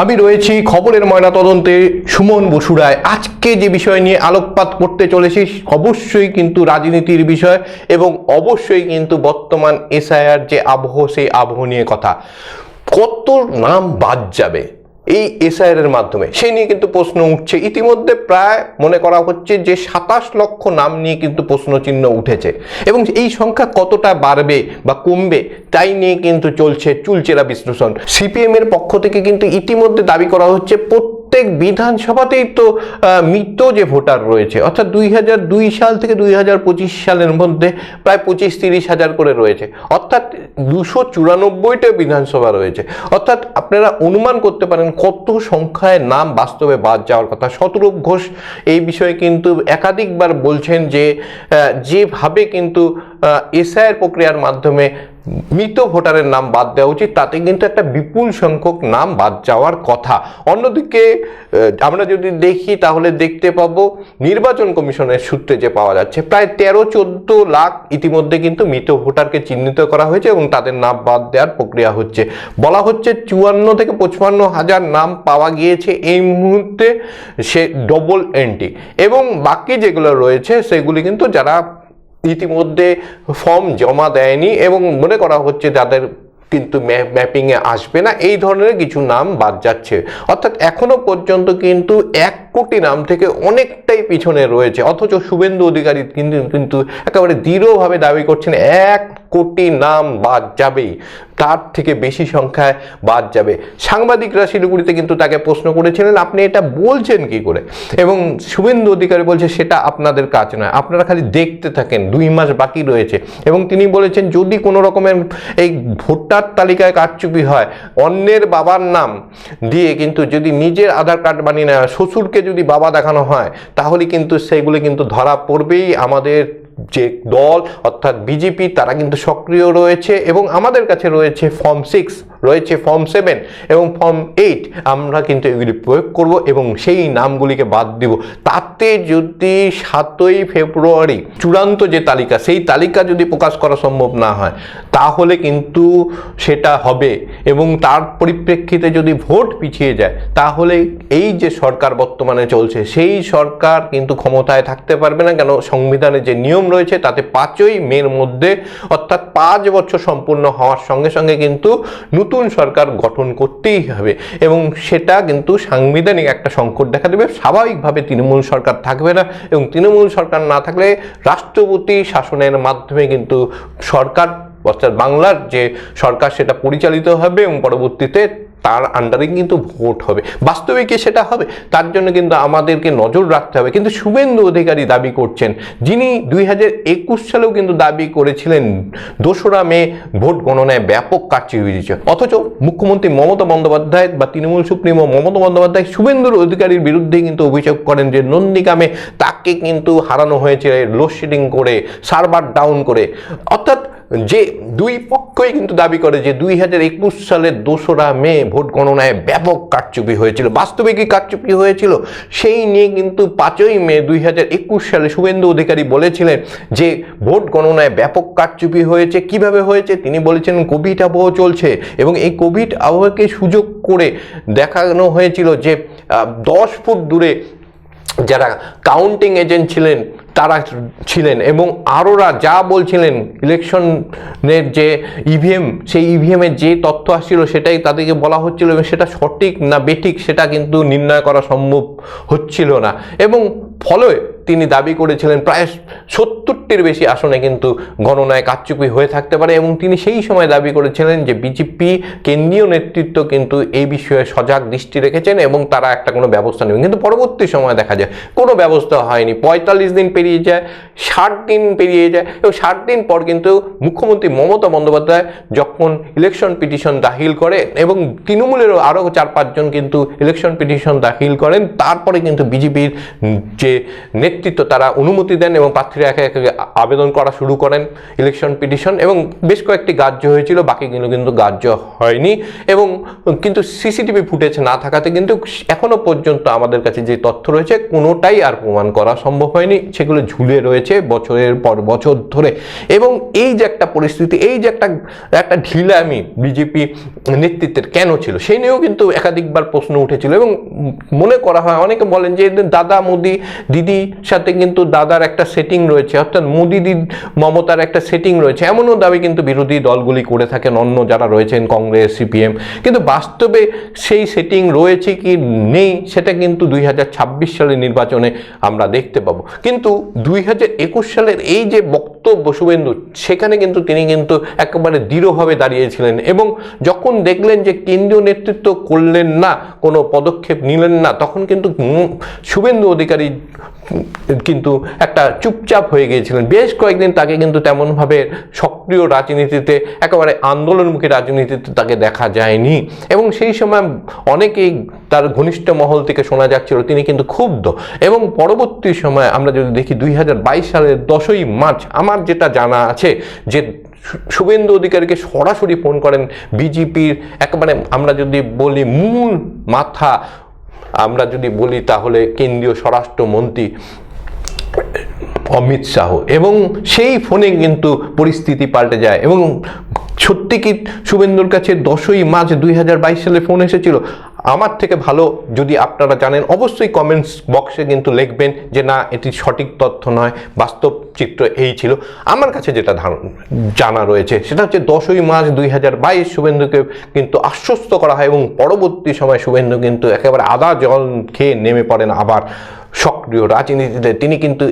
আমি রয়েছি খবরের ময়না তদন্তে সুমন বসুরায়। আজকে যে বিষয় নিয়ে আলোকপাত করতে চলেছি, অবশ্যই কিন্তু রাজনীতির বিষয় এবং অবশ্যই কিন্তু বর্তমান এসআইআর যে আবহ, সেই আবহ নিয়ে কথা। কত নাম বাদ যাবে? এই এসআইআর এর মাধ্যমে। সে নিয়ে কিন্তু প্রশ্ন উঠছে। ইতিমধ্যে প্রায় মনে করা হচ্ছে যে সাতাশ লক্ষ নাম নিয়ে কিন্তু প্রশ্নচিহ্ন উঠেছে। এবং এই সংখ্যা কতটা বাড়বে বা কমবে, তাই নিয়ে কিন্তু চলছে চুলচেরা বিশ্লেষণ। সিপিএম এর পক্ষ থেকে কিন্তু ইতিমধ্যে দাবি করা হচ্ছে, প্রত্যেক বিধানসভাতেই তো মৃত যে ভোটার রয়েছে, অর্থাৎ দুই হাজার দুই সাল থেকে দুই হাজার পঁচিশ সালের মধ্যে প্রায় পঁচিশ তিরিশ হাজার করে রয়েছে, অর্থাৎ দুশো চুরানব্বইটা বিধানসভা রয়েছে। অর্থাৎ আপনারা অনুমান করতে পারেন কত সংখ্যায় নাম বাস্তবে বাদ যাওয়ার কথা। শতরূপ ঘোষ এই বিষয়ে কিন্তু একাধিকবার বলছেন যে যেভাবে কিন্তু এসআইয়ের প্রক্রিয়ার মাধ্যমে মৃত ভোটারের নাম বাদ দেওয়া উচিত। তাতে কিন্তু একটা বিপুল সংখ্যক নাম বাদ যাওয়ার কথা। অন্যদিকে আমরা যদি দেখি, তাহলে দেখতে পাবো নির্বাচন কমিশনের সূত্রে যে পাওয়া যাচ্ছে, প্রায় তেরো চোদ্দ লাখ ইতিমধ্যে কিন্তু মৃত ভোটারকে চিহ্নিত করা হয়েছে এবং তাদের নাম বাদ দেওয়ার প্রক্রিয়া হচ্ছে। বলা হচ্ছে চুয়ান্ন থেকে পঁচপান্ন হাজার নাম পাওয়া গিয়েছে এই মুহূর্তে, সে ডবল এন্ট্রি এবং বাকি যেগুলো রয়েছে, সেগুলি কিন্তু যারা ইতিমধ্যে ফর্ম জমা দেয়নি এবং মনে করা হচ্ছে যাদের কিন্তু ম্যাপিংয়ে আসবে না, এই ধরনের কিছু নাম বাদ যাচ্ছে। অর্থাৎ এখনও পর্যন্ত কিন্তু এক কোটি নাম থেকে অনেকটাই পিছনে রয়েছে। অথচ শুভেন্দু অধিকারী কিন্তু কিন্তু একেবারে দৃঢ়ভাবে দাবি করছেন এক কোটি নাম বাদ যাবেই। তার থেকে বেশি সংখ্যায় বাদ যাবে। সাংবাদিকরা শিলিগুড়িতে কিন্তু তাকে প্রশ্ন করেছিলেন আপনি এটা বলছেন কি করে? এবং শুভেন্দু অধিকারী বলছে সেটা আপনাদের কাজ নয়। আপনারা খালি দেখতে থাকেন দুই মাস বাকি রয়েছে। এবং তিনি বলেছেন যদি কোনো রকমের এই ভোটার তালিকায় কারচুপি হয় অন্যের বাবার নাম দিয়ে কিন্তু যদি নিজের আধার কার্ড বানিয়ে নেওয়া হয়, শ্বশুরকে যদি বাবা দেখানো হয়, তাহলে কিন্তু সেগুলি কিন্তু ধরা পড়বেই। আমাদের যে দল, অর্থাৎ বিজেপি, তারা কিন্তু সক্রিয় রয়েছে এবং আমাদের কাছে রয়েছে ফর্ম সিক্স। রয়েছে ফর্ম সেভেন এবং ফর্ম এইট আমরা কিন্তু এগুলি প্রয়োগ করব এবং সেই নামগুলিকে বাদ দিব। তাতে যদি সাতই ফেব্রুয়ারি চূড়ান্ত যে তালিকা, সেই তালিকা যদি প্রকাশ করা সম্ভব না হয়, তাহলে কিন্তু সেটা হবে এবং তার পরিপ্রেক্ষিতে যদি ভোট পিছিয়ে যায়, তাহলে এই যে সরকার বর্তমানে চলছে, সেই সরকার কিন্তু ক্ষমতায় থাকতে পারবে না। কেন? সংবিধানের যে নিয়ম রয়েছে, তাতে পাঁচই মের মধ্যে, অর্থাৎ পাঁচ বছর সম্পূর্ণ হওয়ার সঙ্গে সঙ্গে কিন্তু নতুন সরকার গঠন করতেই হবে। এবং সেটা কিন্তু সাংবিধানিক একটা সংকট দেখা দেবে। স্বাভাবিকভাবে তৃণমূল সরকার থাকবে না এবং তৃণমূল সরকার না থাকলে রাষ্ট্রপতি শাসনের মাধ্যমে কিন্তু সরকার, অর্থাৎ বাংলার যে সরকার, সেটা পরিচালিত হবে এবং পরবর্তীতে তার আন্ডারে কিন্তু ভোট হবে। বাস্তবে কি সেটা হবে? তার জন্য কিন্তু আমাদেরকে নজর রাখতে হবে। কিন্তু শুভেন্দু অধিকারী দাবি করছেন, যিনি দুই হাজার একুশ সালেও কিন্তু দাবি করেছিলেন, দোসরা মে ভোট গণনায় ব্যাপক কারচুপি হয়েছে অথচ মুখ্যমন্ত্রী মমতা বন্দ্যোপাধ্যায় বা তৃণমূল সুপ্রিমো মমতা বন্দ্যোপাধ্যায় শুভেন্দুর অধিকারীর বিরুদ্ধে কিন্তু অভিযোগ করেন যে নন্দীগ্রামে তাকে কিন্তু হারানো হয়েছে লোডশেডিং করে সার্ভার ডাউন করে। অর্থাৎ যে দুই পক্ষই কিন্তু দাবি করে যে দুই হাজার একুশ সালের দোসরা মে ভোট গণনায় ব্যাপক কারচুপি হয়েছিল। বাস্তবে কি কারচুপি হয়েছিল? সেই নিয়ে কিন্তু পাঁচই মে দুই হাজার একুশ সালে শুভেন্দু অধিকারী বলেছিলেন যে ভোট গণনায় ব্যাপক কারচুপি হয়েছে। কীভাবে হয়েছে? তিনি বলেছেন, কোভিড আবহ চলছে এবং এই কোভিড আবহকে সুযোগ করে দেখানো হয়েছিল যে দশ ফুট দূরে যারা কাউন্টিং এজেন্ট ছিলেন তারা ছিলেন এবং আরোরা যা বলছিলেন ইলেকশনের যে ইভিএম সেই ইভিএমের যে তথ্য আসছিল সেটাই তাদেরকে বলা হচ্ছিল এবং সেটা সঠিক না বেঠিক সেটা কিন্তু নির্ণয় করা সম্ভব হচ্ছিল না। এবং ফলে তিনি দাবি করেছিলেন প্রায় সত্তরটির বেশি আসনে কিন্তু গণনায় কারচুপি হয়ে থাকতে পারে এবং তিনি সেই সময় দাবি করেছিলেন যে বিজেপি কেন্দ্রীয় নেতৃত্ব কিন্তু এই বিষয়ে সজাগ দৃষ্টি রেখেছেন এবং তারা একটা কোনো ব্যবস্থা নেবেন। কিন্তু পরবর্তী সময় দেখা যায় কোনো ব্যবস্থা হয়নি। পঁয়তাল্লিশ দিন পেরিয়ে যায়, ষাট দিন পেরিয়ে যায় এবং ষাট দিন পর কিন্তু মুখ্যমন্ত্রী মমতা বন্দ্যোপাধ্যায় যখন ইলেকশন পিটিশন দাখিল করে এবং তৃণমূলেরও আরও চার পাঁচজন কিন্তু ইলেকশন পিটিশন দাখিল করেন, তারপরে কিন্তু বিজেপির যে নেতৃত্ব নেতৃত্ব তারা অনুমতি দেন এবং প্রার্থীরা একে একে আবেদন করা শুরু করেন ইলেকশন পিটিশন এবং বেশ কয়েকটি গ্রাহ্য হয়েছিল, বাকিগুলো কিন্তু গ্রাহ্য হয়নি এবং কিন্তু সিসিটিভি ফুটেজ না থাকাতে কিন্তু এখনও পর্যন্ত আমাদের কাছে যে তথ্য রয়েছে কোনোটাই আর প্রমাণ করা সম্ভব হয়নি। সেগুলো ঝুলে রয়েছে বছরের পর বছর ধরে এবং এই যে একটা পরিস্থিতি, এই যে একটা একটা ঢিলামি বিজেপি নেতৃত্বের কেন ছিল সেই নিয়েও কিন্তু একাধিকবার প্রশ্ন উঠেছিল এবং মনে করা হয়, অনেকে বলেন যে দাদা মোদি দিদির সাথে কিন্তু দাদার একটা সেটিং রয়েছে, অর্থাৎ মোদি দিদি, মমতার একটা সেটিং রয়েছে। এমনও দাবি কিন্তু বিরোধী দলগুলি করে থাকেন, অন্য যারা রয়েছেন, কংগ্রেস, সিপিএম। কিন্তু বাস্তবে সেই সেটিং রয়েছে কি নেই, সেটা কিন্তু দুই হাজার ছাব্বিশ সালের নির্বাচনে আমরা দেখতে পাবো। কিন্তু দুই হাজার একুশ সালের এই যে বক্তব্য শুভেন্দু, সেখানে কিন্তু তিনি কিন্তু একেবারে দৃঢ়ভাবে দাঁড়িয়েছিলেন এবং যখন দেখলেন যে কেন্দ্রীয় নেতৃত্ব করলেন না, কোনো পদক্ষেপ নিলেন না, তখন কিন্তু শুভেন্দু অধিকারী কিন্তু একটা চুপচাপ হয়ে গিয়েছিলেন। বেশ কয়েকদিন তাকে কিন্তু তেমনভাবে সক্রিয় রাজনীতিতে, একেবারে আন্দোলনমুখী রাজনীতিতে তাকে দেখা যায়নি। এবং সেই সময় অনেকেই তার ঘনিষ্ঠ মহল থেকে শোনা যাচ্ছিল, তিনি কিন্তু ক্ষুব্ধ। এবং পরবর্তী সময়ে আমরা যদি দেখি, দুই হাজার বাইশ সালের দশই মার্চ, আমার যেটা জানা আছে যে শুভেন্দু অধিকারীকে সরাসরি ফোন করেন বিজেপির একেবারে আমরা যদি বলি মূল মাথা আমরা যদি বলি তাহলে কেন্দ্রীয় স্বরাষ্ট্রমন্ত্রী অমিত শাহ। এবং সেই ফোনে কিন্তু পরিস্থিতি পাল্টে যায়। এবং সত্যি কি শুভেন্দুর কাছে দশই মার্চ দুই হাজার বাইশ সালে ফোন এসেছিল? আমার থেকে ভালো যদি আপনারা জানেন, অবশ্যই কমেন্টস বক্সে কিন্তু লিখবেন যে, না, এটি সঠিক তথ্য নয়, বাস্তব চিত্র এই ছিল। আমার কাছে যেটা জানা রয়েছে, সেটা হচ্ছে দশই মার্চ দুই হাজার বাইশ শুভেন্দুকে কিন্তু আশ্বস্ত করা হয় এবং পরবর্তী সময় শুভেন্দু কিন্তু একেবারে আদা জল খেয়ে নেমে পড়েন আবার। সক্রিয় রাজনীতিতে তিনি কিন্তু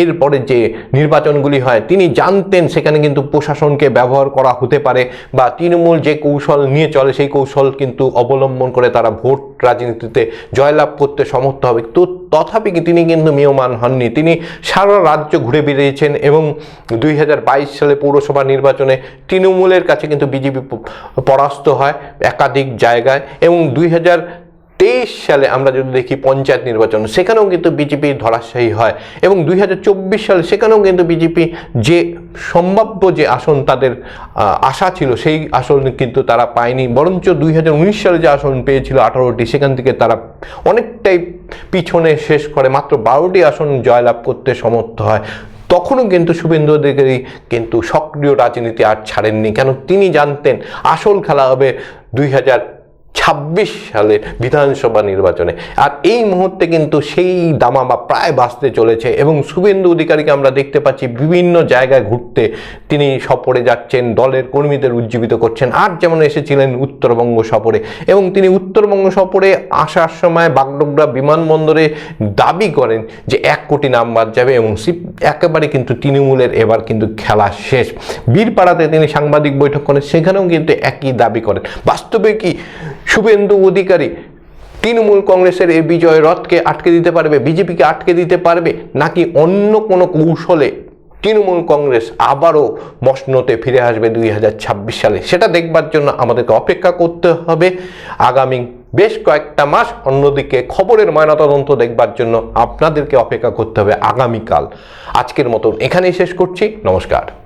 এরপরে যে নির্বাচনগুলি হয়, তিনি জানতেন সেখানে কিন্তু প্রশাসনকে ব্যবহার করা হতে পারে বা তৃণমূল যে কৌশল নিয়ে চলে সেই কৌশল কিন্তু অবলম্বন করে তারা ভোট রাজনীতিতে জয়লাভ করতে সমর্থ হবে। তো তথাপি তিনি কিন্তু মেয়মান হননি? তিনি সারা রাজ্য ঘুরে বেরিয়েছেন এবং দুই হাজার বাইশ সালে পৌরসভা নির্বাচনে তৃণমূলের কাছে কিন্তু বিজেপি পরাস্ত হয় একাধিক জায়গায় এবং দুই হাজার তেইশ সালে আমরা যদি দেখি পঞ্চায়েত নির্বাচন, সেখানেও কিন্তু বিজেপি ধরাশায়ী হয়। এবং দুই চব্বিশ সালে সেখানেও কিন্তু বিজেপি যে সম্ভাব্য যে আসন তাদের আশা ছিল, সেই আসন কিন্তু তারা পায়নি। বরঞ্চ দুই হাজার উনিশ সালে যে আসন পেয়েছিল আঠারোটি, সেখান থেকে তারা অনেকটাই পিছনে শেষ করে, মাত্র বারোটি আসন জয়লাভ করতে সমর্থ হয়। তখনও কিন্তু শুভেন্দু অধিকারী কিন্তু সক্রিয় রাজনীতি আর ছাড়েননি। কেন? তিনি জানতেন আসল খেলা হবে দুই হাজার ছাব্বিশ সালের বিধানসভা নির্বাচনে। আর এই মুহূর্তে কিন্তু সেই দামা বা প্রায় বাঁচতে চলেছে এবং শুভেন্দু অধিকারীকে আমরা দেখতে পাচ্ছি বিভিন্ন জায়গায় ঘুরতে। তিনি সফরে যাচ্ছেন, দলের কর্মীদের উজ্জীবিত করছেন। আর যেমন এসেছিলেন উত্তরবঙ্গ সফরে। এবং তিনি উত্তরবঙ্গ সফরে আসার সময় বাগডোগরা বিমানবন্দরে দাবি করেন যে এক কোটি নাম্বার যাবে এবং একেবারে কিন্তু তৃণমূলের এবার কিন্তু খেলা শেষ। বীরপাড়াতে তিনি সাংবাদিক বৈঠক করেন, সেখানেও কিন্তু একই দাবি করেন। বাস্তবে কি শুভেন্দু অধিকারী তৃণমূল কংগ্রেসের এই বিজয় রথকে আটকে দিতে পারবে, বিজেপিকে আটকে দিতে পারবে, নাকি অন্য কোনো কৌশলে তৃণমূল কংগ্রেস আবারও মসনতে ফিরে আসবে দুই হাজার ছাব্বিশ সালে। সেটা দেখবার জন্য আমাদেরকে অপেক্ষা করতে হবে। আগামী বেশ কয়েকটা মাস অন্যদিকে খবরের ময়নাতদন্ত দেখবার জন্য আপনাদেরকে অপেক্ষা করতে হবে আগামীকাল। আজকের মতন এখানেই শেষ করছি। নমস্কার।